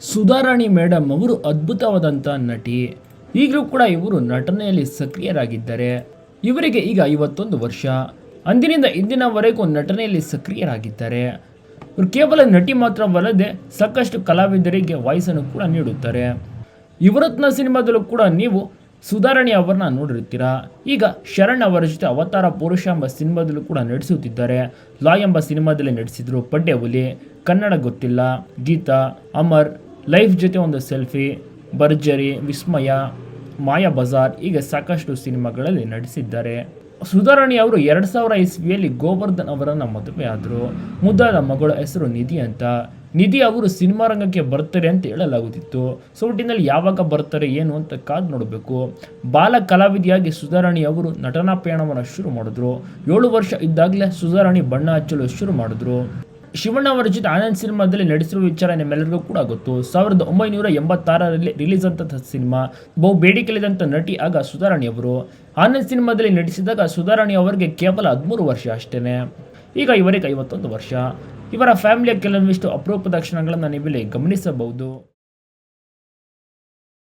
Sudharani madam ಅವರು ಅದ್ಭುತವಾದಂಥ ನಟಿ. ಈಗಲೂ ಕೂಡ ಇವರು ನಟನೆಯಲ್ಲಿ ಸಕ್ರಿಯರಾಗಿದ್ದಾರೆ. ಇವರಿಗೆ ಈಗ ಐವತ್ತೊಂದು ವರ್ಷ. ಅಂದಿನಿಂದ ಇಂದಿನವರೆಗೂ ನಟನೆಯಲ್ಲಿ ಸಕ್ರಿಯರಾಗಿದ್ದಾರೆ. ಇವರು ಕೇವಲ ನಟಿ ಮಾತ್ರವಲ್ಲದೆ ಸಾಕಷ್ಟು ಕಲಾವಿದರಿಗೆ ವಾಯ್ಸನ್ನು ಕೂಡ ನೀಡುತ್ತಾರೆ. ಇವರತ್ನ ಸಿನಿಮಾದಲ್ಲೂ ಕೂಡ ನೀವು ಸುಧಾರಣಿ ಅವರನ್ನ ನೋಡಿರ್ತೀರಾ ಈಗ ಶರಣ್ ಅವರ ಜೊತೆ ಅವತಾರ ಪುರುಷ ಎಂಬ ಸಿನಿಮಾದಲ್ಲೂ ಕೂಡ ನಡೆಸುತ್ತಿದ್ದಾರೆ ಲಾ ಎಂಬ ಸಿನಿಮಾದಲ್ಲಿ ನಡೆಸಿದ್ರು ಪಡ್ಡೆ ಹುಲಿ ಕನ್ನಡ ಗೊತ್ತಿಲ್ಲ, ಗೀತಾ, ಅಮರ್ ಲೈಫ್ ಜೊತೆ ಒಂದು ಸೆಲ್ಫಿ, ಭರ್ಜರಿ, ವಿಸ್ಮಯ, ಮಾಯಾ ಬಜಾರ್ ಹೀಗೆ ಸಾಕಷ್ಟು ಸಿನಿಮಾಗಳಲ್ಲಿ ನಟಿಸಿದ್ದಾರೆ. ಸುಧಾರಾಣಿ ಅವರು ಎರಡು ಸಾವಿರ ಇಸ್ವಿಯಲ್ಲಿ ಗೋವರ್ಧನ್ ಅವರನ್ನು ಮದುವೆಯಾದರು ಮುದ್ದಾದ ಮಗಳ ಹೆಸರು ನಿಧಿ ಅಂತ. ನಿಧಿ ಅವರು ಸಿನಿಮಾ ರಂಗಕ್ಕೆ ಬರ್ತಾರೆ ಅಂತ ಹೇಳಲಾಗುತ್ತಿತ್ತು. ಸೊ ಒಟ್ಟಿನಲ್ಲಿ ಯಾವಾಗ ಬರ್ತಾರೆ, ಏನು ಅಂತ ಕಾದು ನೋಡಬೇಕು. ಬಾಲ ಕಲಾವಿದೆಯಾಗಿ ಸುಧಾರಾಣಿ ಅವರು ನಟನಾ ಪ್ರಯಾಣವನ್ನು ಶುರು ಮಾಡಿದ್ರು. ಏಳು ವರ್ಷ ಇದ್ದಾಗಲೇ ಸುಧಾರಾಣಿ ಬಣ್ಣ ಹಚ್ಚಲು ಶುರು ಮಾಡಿದ್ರು. ಶಿವಣ್ಣ ಅವರ ಜೊತೆ ಆನಂದ್ ಸಿನಿಮಾದಲ್ಲಿ ನಡೆಸಿರುವ ವಿಚಾರ ನಿಮ್ಮೆಲ್ಲರಿಗೂ ಕೂಡ ಗೊತ್ತು. ಸಾವಿರದ ಒಂಬೈನೂರ ಎಂಬತ್ತಾರರಲ್ಲಿ ರಿಲೀಸ್ ಆದಂತಹ ಸಿನಿಮಾ ಬಹು ಬೇಡಿಕೆಲಿದಂಥ ನಟಿ ಆಗ ಸುಧಾರಾಣಿ ಅವರು. ಆನಂದ್ ಸಿನಿಮಾದಲ್ಲಿ ನಟಿಸಿದಾಗ ಸುಧಾರಾಣಿ ಅವರಿಗೆ ಕೇವಲ ಹದಿಮೂರು ವರ್ಷ ಅಷ್ಟೇ ಈಗ ಇವರಿಗೆ ಐವತ್ತೊಂದು ವರ್ಷ. ಇವರ ಫ್ಯಾಮಿಲಿಯ ಕೆಲವೊಂದಿಷ್ಟು ಅಪರೂಪದ ಕ್ಷಣಗಳನ್ನು ನೀವಿಲ್ಲಿ ಗಮನಿಸಬಹುದು.